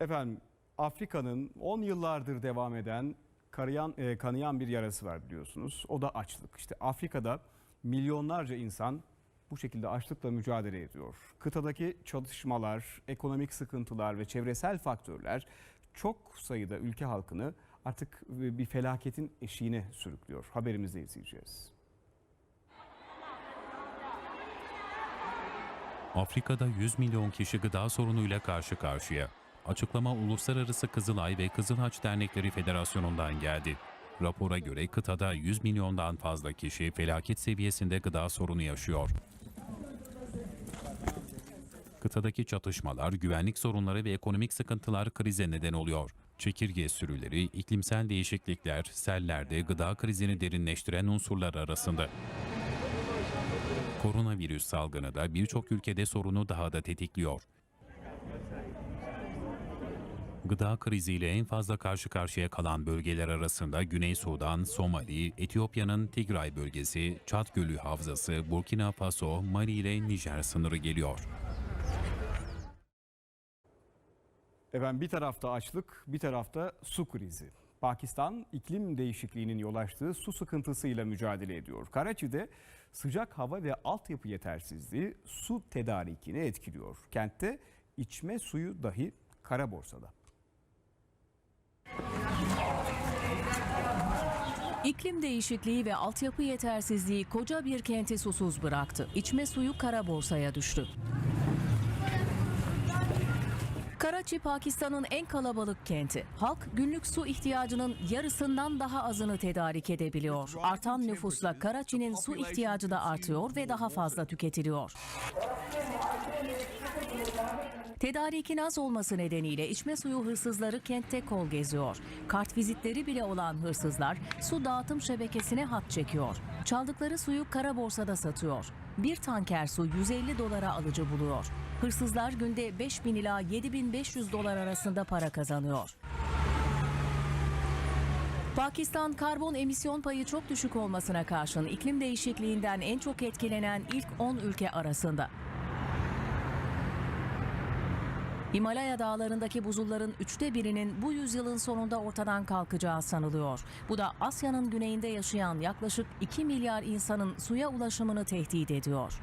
Efendim Afrika'nın 10 yıllardır devam eden karayan, e, kanayan bir yarası var biliyorsunuz. O da açlık. İşte Afrika'da milyonlarca insan bu şekilde açlıkla mücadele ediyor. Kıtadaki çatışmalar, ekonomik sıkıntılar ve çevresel faktörler çok sayıda ülke halkını artık bir felaketin eşiğine sürüklüyor. Haberimizde izleyeceğiz. Afrika'da 100 milyon kişi gıda sorunuyla karşı karşıya. Açıklama Uluslararası Kızılay ve Kızıl Haç Dernekleri Federasyonu'ndan geldi. Rapora göre kıtada 100 milyondan fazla kişi felaket seviyesinde gıda sorunu yaşıyor. Kıtadaki çatışmalar, güvenlik sorunları ve ekonomik sıkıntılar krize neden oluyor. Çekirge sürüleri, iklimsel değişiklikler, seller de gıda krizini derinleştiren unsurlar arasında. Koronavirüs salgını da birçok ülkede sorunu daha da tetikliyor. Gıda kriziyle en fazla karşı karşıya kalan bölgeler arasında Güney Sudan, Somali, Etiyopya'nın Tigray bölgesi, Çat Gölü Havzası, Burkina Faso, Mali ile Nijer sınırı geliyor. Efendim bir tarafta açlık, bir tarafta su krizi. Pakistan iklim değişikliğinin yol açtığı su sıkıntısıyla mücadele ediyor. Karachi'de sıcak hava ve altyapı yetersizliği su tedarikini etkiliyor. Kentte içme suyu dahi kara borsada. İklim değişikliği ve altyapı yetersizliği koca bir kenti susuz bıraktı. İçme suyu kara borsaya düştü. Karachi, Pakistan'ın en kalabalık kenti. Halk günlük su ihtiyacının yarısından daha azını tedarik edebiliyor. Artan nüfusla Karachi'nin su ihtiyacı da artıyor ve daha fazla tüketiliyor. Tedarikin az olması nedeniyle içme suyu hırsızları kentte kol geziyor. Kart vizitleri bile olan hırsızlar su dağıtım şebekesine hat çekiyor. Çaldıkları suyu kara borsada satıyor. Bir tanker su 150 dolara alıcı buluyor. Hırsızlar günde 5000 ila 7500 dolar arasında para kazanıyor. Pakistan karbon emisyon payı çok düşük olmasına karşın iklim değişikliğinden en çok etkilenen ilk 10 ülke arasında. Himalaya dağlarındaki buzulların üçte birinin bu yüzyılın sonunda ortadan kalkacağı sanılıyor. Bu da Asya'nın güneyinde yaşayan yaklaşık 2 milyar insanın suya ulaşımını tehdit ediyor.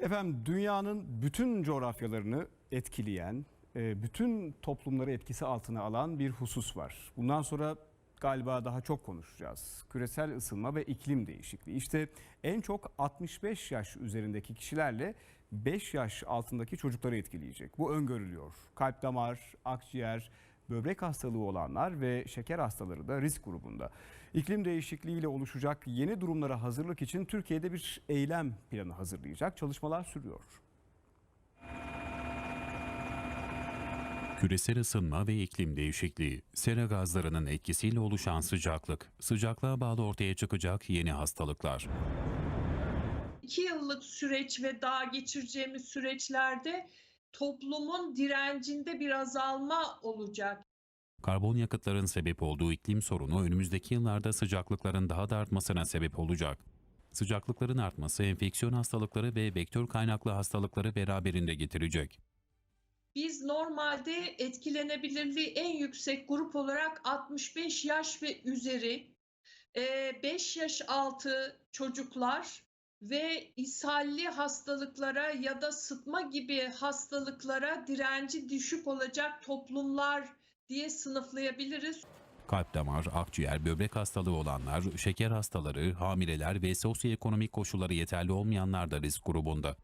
Efendim dünyanın bütün coğrafyalarını etkileyen, e, bütün toplumları etkisi altına alan bir husus var. Bundan sonra galiba daha çok konuşacağız. Küresel ısınma ve iklim değişikliği. İşte en çok 65 yaş üzerindeki kişilerle 5 yaş altındaki çocukları etkileyecek. Bu öngörülüyor. Kalp damar, akciğer, böbrek hastalığı olanlar ve şeker hastaları da risk grubunda. İklim değişikliğiyle oluşacak yeni durumlara hazırlık için Türkiye'de bir eylem planı hazırlayacak. Çalışmalar sürüyor. Küresel ısınma ve iklim değişikliği, sera gazlarının etkisiyle oluşan sıcaklık, sıcaklığa bağlı ortaya çıkacak yeni hastalıklar. iki yıllık süreç ve daha geçireceğimiz süreçlerde toplumun direncinde bir azalma olacak. Karbon yakıtların sebep olduğu iklim sorunu önümüzdeki yıllarda sıcaklıkların daha da artmasına sebep olacak. Sıcaklıkların artması enfeksiyon hastalıkları ve vektör kaynaklı hastalıkları beraberinde getirecek. Biz normalde etkilenebilirliği en yüksek grup olarak 65 yaş ve üzeri, 5 yaş altı çocuklar ve ishalli hastalıklara ya da sıtma gibi hastalıklara direnci düşük olacak toplumlar diye sınıflayabiliriz. Kalp damar, akciğer, böbrek hastalığı olanlar, şeker hastaları, hamileler ve sosyoekonomik koşulları yeterli olmayanlar da risk grubunda.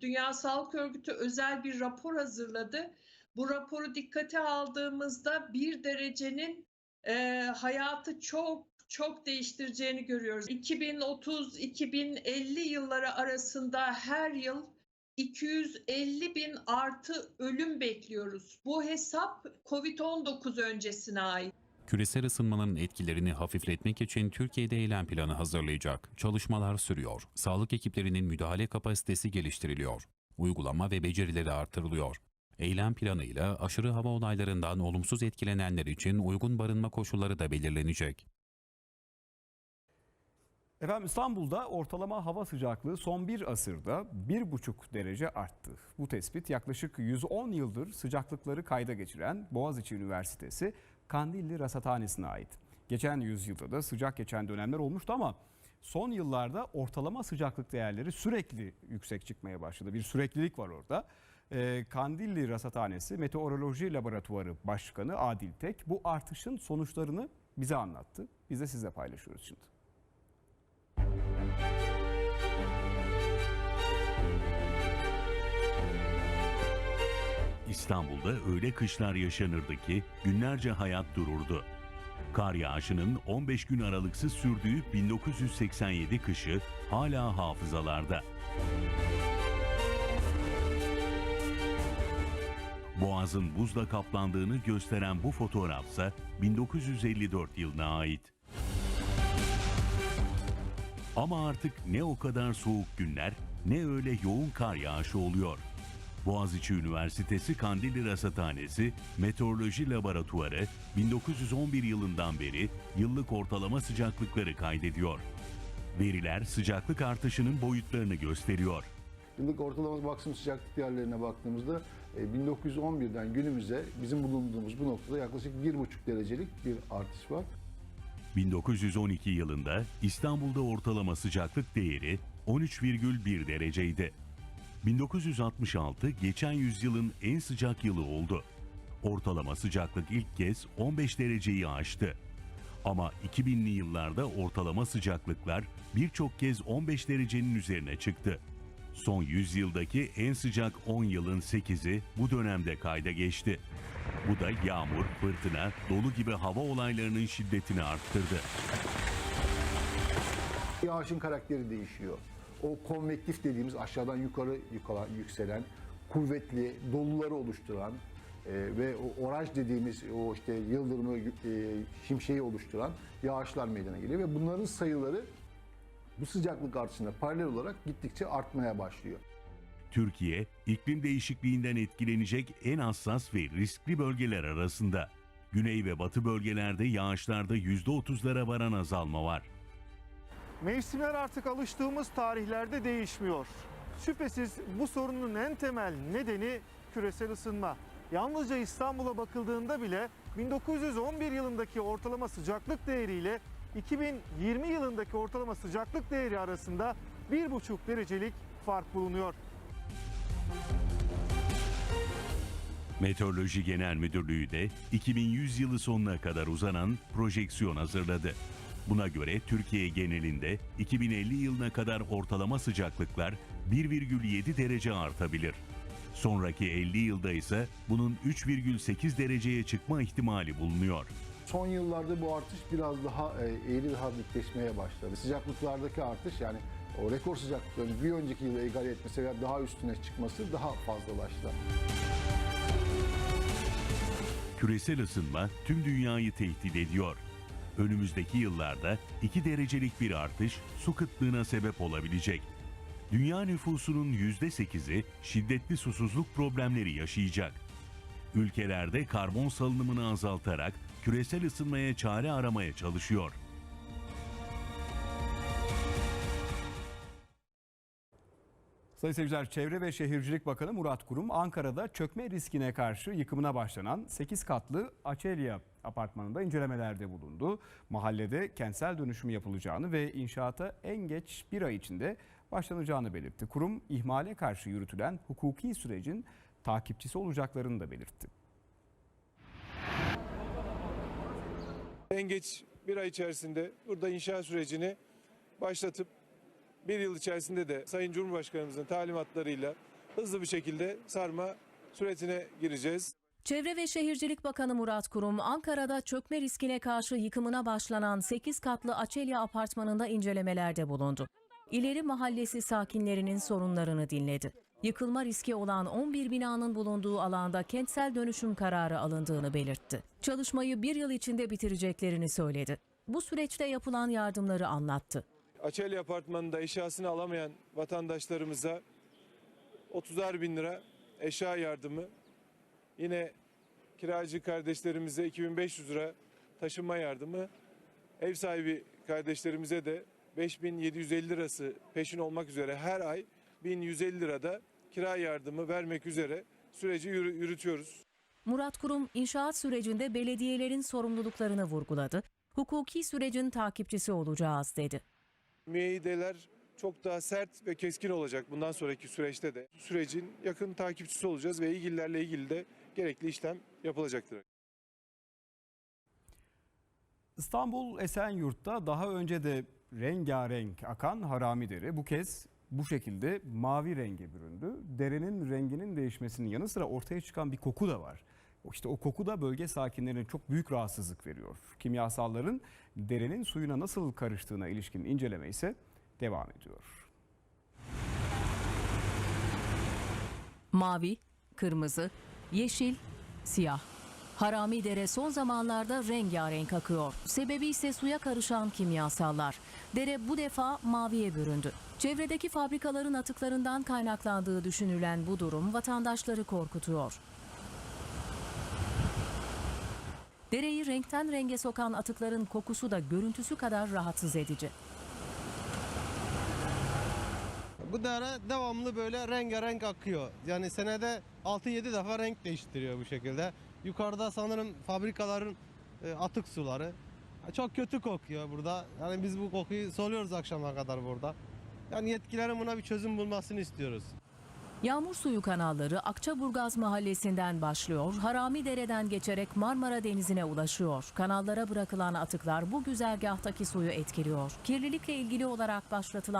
Dünya Sağlık Örgütü özel bir rapor hazırladı. Bu raporu dikkate aldığımızda bir derecenin e, hayatı çok çok değiştireceğini görüyoruz. 2030-2050 yılları arasında her yıl 250 bin artı ölüm bekliyoruz. Bu hesap COVID-19 öncesine ait. Küresel ısınmanın etkilerini hafifletmek için Türkiye'de eylem planı hazırlayacak. Çalışmalar sürüyor. Sağlık ekiplerinin müdahale kapasitesi geliştiriliyor. Uygulama ve becerileri artırılıyor. Eylem planıyla aşırı hava olaylarından olumsuz etkilenenler için uygun barınma koşulları da belirlenecek. Efendim İstanbul'da ortalama hava sıcaklığı son bir asırda 1,5 derece arttı. Bu tespit yaklaşık 110 yıldır sıcaklıkları kayda geçiren Boğaziçi Üniversitesi Kandilli Rasathanesi'ne ait. Geçen yüzyılda da sıcak geçen dönemler olmuştu ama son yıllarda ortalama sıcaklık değerleri sürekli yüksek çıkmaya başladı. Bir süreklilik var orada. Ee, Kandilli Rasathanesi Meteoroloji Laboratuvarı Başkanı Adil Tek bu artışın sonuçlarını bize anlattı. Biz de sizle paylaşıyoruz şimdi. İstanbul'da öyle kışlar yaşanırdı ki günlerce hayat dururdu. Kar yağışının 15 gün aralıksız sürdüğü 1987 kışı hala hafızalarda. Boğazın buzla kaplandığını gösteren bu fotoğrafsa 1954 yılına ait. Ama artık ne o kadar soğuk günler ne öyle yoğun kar yağışı oluyor. Boğaziçi Üniversitesi Kandilli Rasathanesi Meteoroloji Laboratuvarı 1911 yılından beri yıllık ortalama sıcaklıkları kaydediyor. Veriler sıcaklık artışının boyutlarını gösteriyor. Yıllık ortalama maksimum sıcaklık değerlerine baktığımızda e, 1911'den günümüze bizim bulunduğumuz bu noktada yaklaşık 1,5 derecelik bir artış var. 1912 yılında İstanbul'da ortalama sıcaklık değeri 13,1 dereceydi. 1966 geçen yüzyılın en sıcak yılı oldu. Ortalama sıcaklık ilk kez 15 dereceyi aştı. Ama 2000'li yıllarda ortalama sıcaklıklar birçok kez 15 derecenin üzerine çıktı. Son 100 yıldaki en sıcak 10 yılın 8'i bu dönemde kayda geçti. Bu da yağmur, fırtına, dolu gibi hava olaylarının şiddetini arttırdı. Yağışın karakteri değişiyor. O konvektif dediğimiz aşağıdan yukarı yukarı yükselen, kuvvetli, doluları oluşturan e, ve o oranj dediğimiz o işte yıldırımı, e, şimşeği oluşturan yağışlar meydana geliyor ve bunların sayıları bu sıcaklık artışına paralel olarak gittikçe artmaya başlıyor. Türkiye, iklim değişikliğinden etkilenecek en hassas ve riskli bölgeler arasında. Güney ve batı bölgelerde yağışlarda %30'lara varan azalma var. Mevsimler artık alıştığımız tarihlerde değişmiyor. Şüphesiz bu sorunun en temel nedeni küresel ısınma. Yalnızca İstanbul'a bakıldığında bile 1911 yılındaki ortalama sıcaklık değeriyle 2020 yılındaki ortalama sıcaklık değeri arasında 1,5 derecelik fark bulunuyor. Meteoroloji Genel Müdürlüğü de 2100 yılı sonuna kadar uzanan projeksiyon hazırladı. Buna göre Türkiye genelinde 2050 yılına kadar ortalama sıcaklıklar 1,7 derece artabilir. Sonraki 50 yılda ise bunun 3,8 dereceye çıkma ihtimali bulunuyor. Son yıllarda bu artış biraz daha e, eğri daha dikleşmeye başladı. Sıcaklıklardaki artış yani o rekor sıcaklıkların bir önceki yıla egale etmesi veya daha üstüne çıkması daha fazlalaştı. Küresel ısınma tüm dünyayı tehdit ediyor. Önümüzdeki yıllarda 2 derecelik bir artış su kıtlığına sebep olabilecek. Dünya nüfusunun %8'i şiddetli susuzluk problemleri yaşayacak. Ülkelerde karbon salınımını azaltarak küresel ısınmaya çare aramaya çalışıyor. Sayın seyirciler, Çevre ve Şehircilik Bakanı Murat Kurum, Ankara'da çökme riskine karşı yıkımına başlanan 8 katlı Açelya apartmanında incelemelerde bulundu. Mahallede kentsel dönüşüm yapılacağını ve inşaata en geç bir ay içinde başlanacağını belirtti. Kurum, ihmale karşı yürütülen hukuki sürecin takipçisi olacaklarını da belirtti. En geç bir ay içerisinde burada inşaat sürecini başlatıp bir yıl içerisinde de Sayın Cumhurbaşkanımızın talimatlarıyla hızlı bir şekilde sarma sürecine gireceğiz. Çevre ve Şehircilik Bakanı Murat Kurum, Ankara'da çökme riskine karşı yıkımına başlanan 8 katlı Açelya apartmanında incelemelerde bulundu. İleri Mahallesi sakinlerinin sorunlarını dinledi. Yıkılma riski olan 11 binanın bulunduğu alanda kentsel dönüşüm kararı alındığını belirtti. Çalışmayı bir yıl içinde bitireceklerini söyledi. Bu süreçte yapılan yardımları anlattı. Açelya Apartmanı'nda eşyasını alamayan vatandaşlarımıza 30'ar bin lira eşya yardımı, yine kiracı kardeşlerimize 2500 lira taşınma yardımı, ev sahibi kardeşlerimize de 5750 lirası peşin olmak üzere her ay 1150 lirada kira yardımı vermek üzere süreci yürü- yürütüyoruz. Murat Kurum inşaat sürecinde belediyelerin sorumluluklarını vurguladı. Hukuki sürecin takipçisi olacağız dedi. Müeyyideler çok daha sert ve keskin olacak bundan sonraki süreçte de. Sürecin yakın takipçisi olacağız ve ilgililerle ilgili de gerekli işlem yapılacaktır. İstanbul Esenyurt'ta daha önce de rengarenk akan harami dere bu kez bu şekilde mavi renge büründü. Derenin renginin değişmesinin yanı sıra ortaya çıkan bir koku da var. İşte o koku da bölge sakinlerine çok büyük rahatsızlık veriyor. Kimyasalların derenin suyuna nasıl karıştığına ilişkin inceleme ise devam ediyor. Mavi, kırmızı, yeşil, siyah. Harami dere son zamanlarda rengarenk akıyor. Sebebi ise suya karışan kimyasallar. Dere bu defa maviye büründü. Çevredeki fabrikaların atıklarından kaynaklandığı düşünülen bu durum vatandaşları korkutuyor. Dereyi renkten renge sokan atıkların kokusu da görüntüsü kadar rahatsız edici. Bu dere devamlı böyle rengarenk akıyor. Yani senede 6-7 defa renk değiştiriyor bu şekilde. Yukarıda sanırım fabrikaların e, atık suları. Çok kötü kokuyor burada. Yani biz bu kokuyu soluyoruz akşama kadar burada. Yani yetkililerin buna bir çözüm bulmasını istiyoruz. Yağmur suyu kanalları Akçaburgaz mahallesinden başlıyor, Harami Dere'den geçerek Marmara Denizi'ne ulaşıyor. Kanallara bırakılan atıklar bu güzergahtaki suyu etkiliyor. Kirlilikle ilgili olarak başlatılan